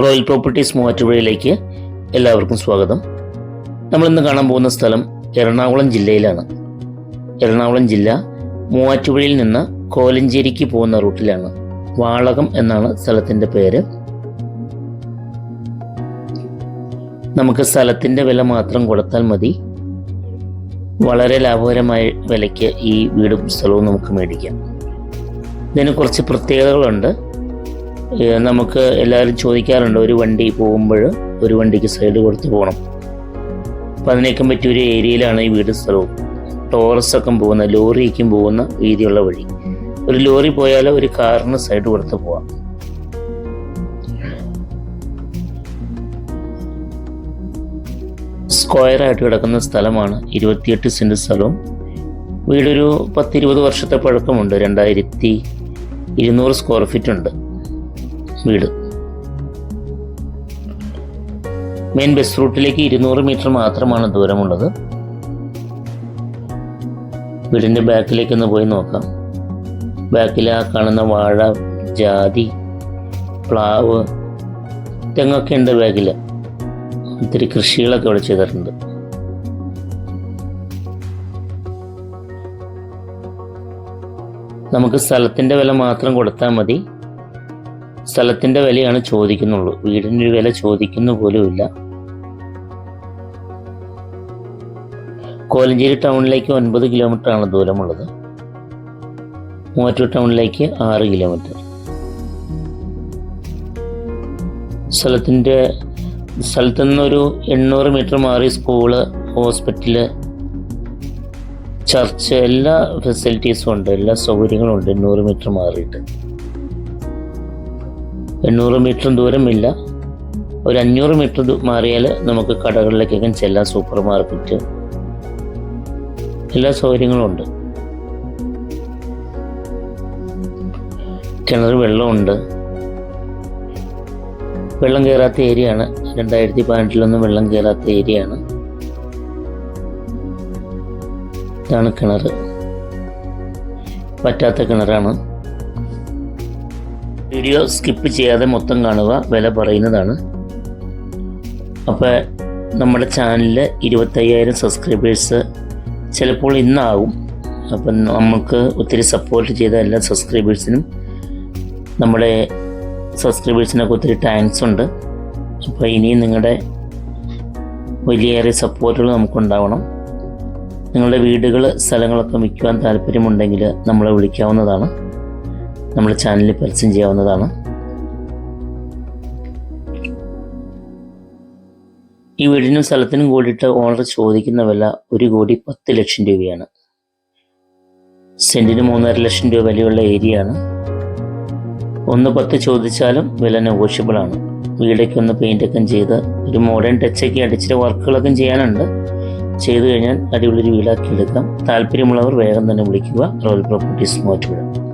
Royal properties മൂവാറ്റുപുഴയിലേക്ക് എല്ലാവർക്കും സ്വാഗതം. നമ്മൾ ഇന്ന് കാണാൻ പോകുന്ന സ്ഥലം എറണാകുളം ജില്ലയിലാണ്. എറണാകുളം ജില്ല മൂവാറ്റുപുഴയിൽ നിന്ന് കോലഞ്ചേരിക്ക് പോകുന്ന റൂട്ടിലാണ്. വാളകം എന്നാണ് സ്ഥലത്തിന്റെ പേര്. നമുക്ക് സ്ഥലത്തിന്റെ വില മാത്രം കൊടുത്താൽ മതി. വളരെ ലാഭകരമായ വിലയ്ക്ക് ഈ വീടും സ്ഥലവും നമുക്ക് മേടിക്കാം. ഇതിന് കുറച്ച് പ്രത്യേകതകളുണ്ട്. നമുക്ക് എല്ലാവരും ചോദിക്കാറുണ്ട് ഒരു വണ്ടി പോകുമ്പോൾ ഒരു വണ്ടിക്ക് സൈഡ് കൊടുത്ത് പോകണം. അപ്പം അതിനേക്കും പറ്റിയ ഒരു ഏരിയയിലാണ് ഈ വീട് സ്ഥലവും. ടോറസൊക്കെ പോകുന്ന ലോറിക്കും പോകുന്ന വീതിയുള്ള വഴി. ഒരു ലോറി പോയാൽ ഒരു കാറിന് സൈഡ് കൊടുത്ത് പോവാം. സ്ക്വയറായിട്ട് കിടക്കുന്ന സ്ഥലമാണ് ഇരുപത്തിയെട്ട് സെന്റ് സ്ഥലവും. വീടൊരു പത്തിരുപത് വർഷത്തെ പഴക്കമുണ്ട് രണ്ടായിരത്തി ഇരുന്നൂറ് സ്ക്വയർ ഫീറ്റ് ഉണ്ട് വീട്. മെയിൻ ബസ് റൂട്ടിലേക്ക് ഇരുന്നൂറ് മീറ്റർ മാത്രമാണ് ദൂരമുള്ളത്. വീടിന്റെ ബാക്കിലേക്ക് ഒന്ന് പോയി നോക്കാം. ബാക്കിൽ ആ കാണുന്ന വാഴ ജാതി പ്ലാവ് തെങ്ങൊക്കെ ഉണ്ട് ബാക്കിൽ ഒത്തിരി കൃഷികളൊക്കെ അവിടെ ചെയ്തിട്ടുണ്ട്. നമുക്ക് സ്ഥലത്തിന്റെ വില മാത്രം കൊടുത്താൽ മതി. സ്ഥലത്തിന്റെ വിലയാണ് ചോദിക്കുന്നുള്ളൂ. വീടിന്റെ വില ചോദിക്കുന്നു പോലുമില്ല കോലഞ്ചേരി ടൗണിലേക്ക് ഒൻപത് കിലോമീറ്റർ ആണ് ദൂരമുള്ളത്. മൂവാറ്റൂർ ടൗണിലേക്ക് ആറ് കിലോമീറ്റർ. സ്ഥലത്തിന്റെ സ്ഥലത്തു നിന്നൊരു എണ്ണൂറ് മീറ്റർ മാറി സ്കൂൾ ഹോസ്പിറ്റൽ ചർച്ച് എല്ലാ ഫെസിലിറ്റീസും ഉണ്ട്. എല്ലാ സൗകര്യങ്ങളും ഉണ്ട്. എണ്ണൂറ് മീറ്റർ മാറിയിട്ട്. എണ്ണൂറ് മീറ്റർ ദൂരമില്ല. ഒരു അഞ്ഞൂറ് മീറ്റർ മാറിയാൽ നമുക്ക് കടകളിലേക്കൊക്കെ ചെല്ലാം സൂപ്പർ മാർക്കറ്റ് എല്ലാ സൗകര്യങ്ങളും ഉണ്ട്. കിണർ വെള്ളമുണ്ട്. വെള്ളം കയറാത്ത ഏരിയ ആണ്. രണ്ടായിരത്തി പതിനെട്ടിലൊന്നും വെള്ളം കയറാത്ത ഏരിയ ആണ്. ഇതാണ് കിണർ. പറ്റാത്ത കിണറാണ്. വീഡിയോ സ്കിപ്പ് ചെയ്യാതെ മൊത്തം കാണുക വില പറയുന്നതാണ്. അപ്പോൾ നമ്മുടെ ചാനലിൽ ഇരുപത്തയ്യായിരം സബ്സ്ക്രൈബേഴ്സ് ചിലപ്പോൾ ഇന്നാകും അപ്പം നമുക്ക് ഒത്തിരി സപ്പോർട്ട് ചെയ്ത എല്ലാ സബ്സ്ക്രൈബേഴ്സിനും നമ്മുടെ സബ്സ്ക്രൈബേഴ്സിനൊക്കെ ഒത്തിരി താങ്ക്സ് ഉണ്ട്. അപ്പോൾ ഇനിയും നിങ്ങളുടെ വലിയേറെ സപ്പോർട്ടുകൾ നമുക്കുണ്ടാവണം. നിങ്ങളുടെ വീടുകൾ സ്ഥലങ്ങളൊക്കെ വിൽക്കുവാൻ താല്പര്യമുണ്ടെങ്കിൽ നമ്മളെ വിളിക്കാവുന്നതാണ്. നമ്മുടെ ചാനലിൽ പരസ്യം ചെയ്യാവുന്നതാണ്. ഈ വീടിനും സ്ഥലത്തിനും കൂടിയിട്ട് ഓണർ ചോദിക്കുന്ന വില ഒരു കോടി പത്ത് ലക്ഷം രൂപയാണ്. സെന്റിന് മൂന്നര ലക്ഷം രൂപ വിലയുള്ള ഏരിയയാണ്. ഒന്ന് പത്ത് ചോദിച്ചാലും വില നെഗോഷ്യബിൾ ആണ്. വീടൊക്കെ ഒന്ന് പെയിന്റൊക്കെ ചെയ്ത് ഒരു മോഡേൺ ടച്ചൊക്കെ അടിച്ചിട്ട് വർക്കുകളൊക്കെ ചെയ്യാനുണ്ട്. ചെയ്തു കഴിഞ്ഞാൽ അടിപൊളി ഒരു വീടാക്കി എടുക്കാം. താല്പര്യമുള്ളവർ വേഗം തന്നെ വിളിക്കുക. Royal properties മോറ്റുപുഴ